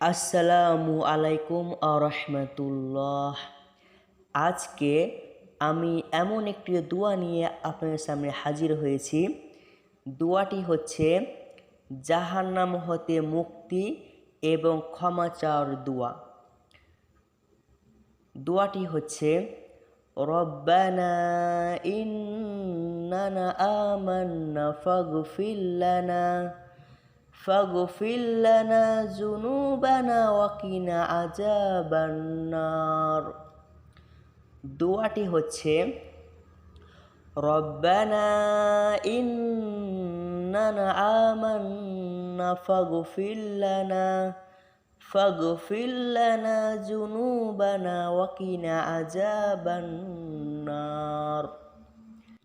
আসসালামু আলাইকুম আরহামতুল্লাহ। আজকে আমি এমন একটি দোয়া নিয়ে আপনাদের সামনে হাজির হয়েছি। দোয়াটি হচ্ছে, জাহান্নাম হতে মুক্তি এবং ক্ষমা চাওয়ার দোয়া। দোয়াটি হচ্ছে, রব্বানা ইন্নানা আমান্না ফাগফির ফাগফির লানা যুনুবানা ওয়াকিনা আযাবান্নার। দোয়াটি হচ্ছে, রব্বানা ইন্নানা আমান্না ফাগফির লানা ফাগফির লানা যুনুবানা ওয়াকিনা আযাবান্নার।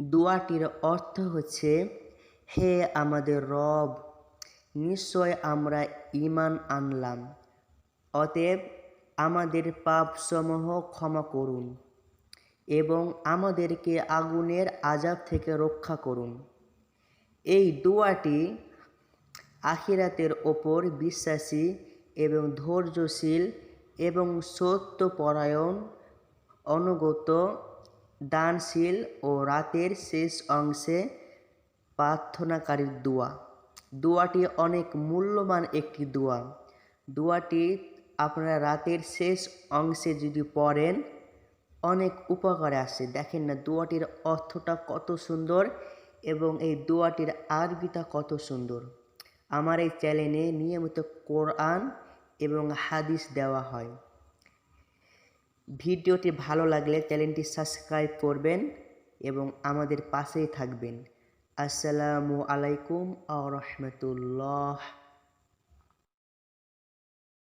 দোয়াটির অর্থ হচ্ছে, হে আমাদের রব নিশ্চয় আমরা ঈমান আনলাম। অতএব আমাদের পাপসমূহ ক্ষমা করুন এবং আমাদেরকে আগুনের আজাব থেকে রক্ষা করুন। এই দোয়াটি আখিরাতের ওপর বিশ্বাসী এবং ধৈর্যশীল এবং সত্যপরায়ণ, অনুগত, দানশীল ও রাতের শেষ অংশে প্রার্থনাকারীর দোয়া। দোয়াটি অনেক মূল্যবান একটি দোয়া। দোয়াটি আপনারা রাতের শেষ অংশে যদি পড়েন, অনেক উপকারে আসে। দেখেন না, দোয়াটির অর্থটা কত সুন্দর এবং এই দোয়াটির আরবিটা কত সুন্দর। আমার এই চ্যানেলে নিয়মিত কোরআন এবং হাদিস দেওয়া হয়। ভিডিওটি ভালো লাগলে চ্যানেলটি সাবস্ক্রাইব করবেন এবং আমাদের পাশেই থাকবেন। আসসালামু আলাইকুম আ রহমতুল্লাহ